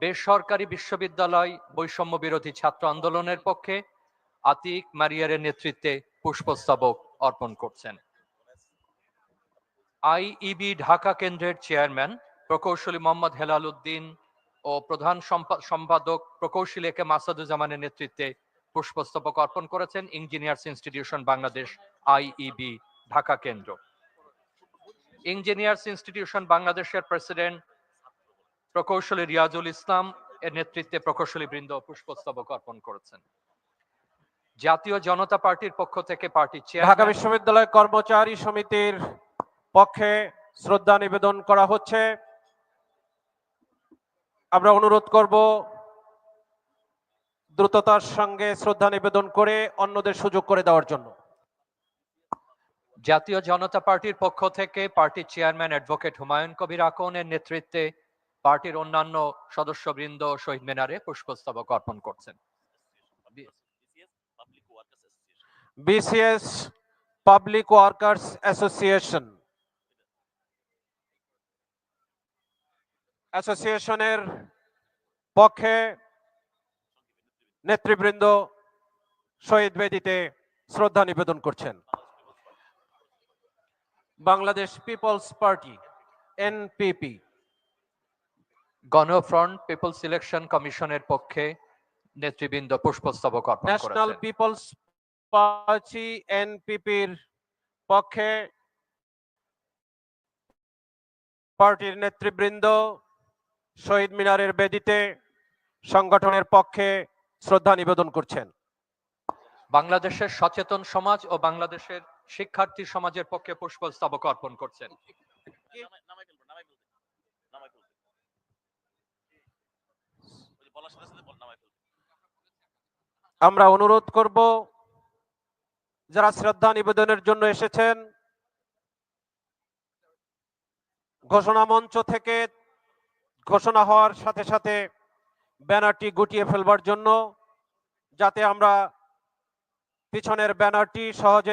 বেসরকারি বিশ্ববিদ্যালয় বৈষম্য বিরোধী ছাত্র আন্দোলনের পক্ষে আতিক মারিয়ারের নেতৃত্বে পুষ্পস্তবক অর্পণ করছেন। আইইবি ঢাকা কেন্দ্রের চেয়ারম্যান প্রকৌশলী মোহাম্মদ হেলাল উদ্দিন ও প্রধান সম্পাদক প্রকৌশলী একে মাসাদুজ্জামানের নেতৃত্বে পুষ্পস্তবক অর্পণ করেছেন engineers institution Bangladesh, IEB Dhaka কেন্দ্র। ইঞ্জিনিয়ার্স ইনস্টিটিউশন বাংলাদেশের প্রেসিডেন্ট প্রকৌশলী রিয়াজুল ইসলাম এর নেতৃত্বে প্রকৌশলী বৃন্দ পুষ্পস্তবক অর্পণ করেছেন। জাতীয় জনতা পার্টির পক্ষ থেকে পার্টি ঢাকা বিশ্ববিদ্যালয় কর্মচারী সমিতির পক্ষে শ্রদ্ধা নিবেদন করা হচ্ছে। আমরা অনুরোধ করব দ্রুততার সঙ্গে শ্রদ্ধা নিবেদন করে অন্যদের সুযোগ করে দেওয়ার জন্য। জাতীয় জনতা পার্টির পক্ষ থেকে পার্টির চেয়ারম্যান অ্যাডভোকেট হুমায়ুন কবির আকনের নেতৃত্বে পার্টির অন্যান্য সদস্যবৃন্দ শহীদ মিনারে পুষ্পস্তবক অর্পণ করছেন। বিসিএস পাবলিক ওয়ার্কার্স অ্যাসোসিয়েশন অ্যাসোসিয়েশনের পক্ষে নেতৃবৃন্দ শহীদ বেদিতে শ্রদ্ধা নিবেদন করছেন। Bangladesh peoples party NPP Ganafront people selection কমিশনের পক্ষে নেতৃবৃন্দ পুষ্পস্তবক অর্পণ ন্যাশনাল পিপলস পার্টি এনপিপির পক্ষে পার্টির নেতৃবৃন্দ শহীদ মিনারের বেদিতে সংগঠনের পক্ষে শ্রদ্ধা নিবেদন করছেন। বাংলাদেশের সচেতন সমাজ ও বাংলাদেশের শিক্ষার্থী সমাজের পক্ষে পুষ্পস্তবক অর্পণ করছেন। আমরা অনুরোধ করব, যারা শ্রদ্ধা নিবেদনের জন্য এসেছেন, ঘোষণা মঞ্চ থেকে ঘোষণা হওয়ার সাথে সাথে ব্যানারটি গুটিয়ে ফেলবার জন্য, যাতে আমরা পিছনের ব্যানারটি সহজেই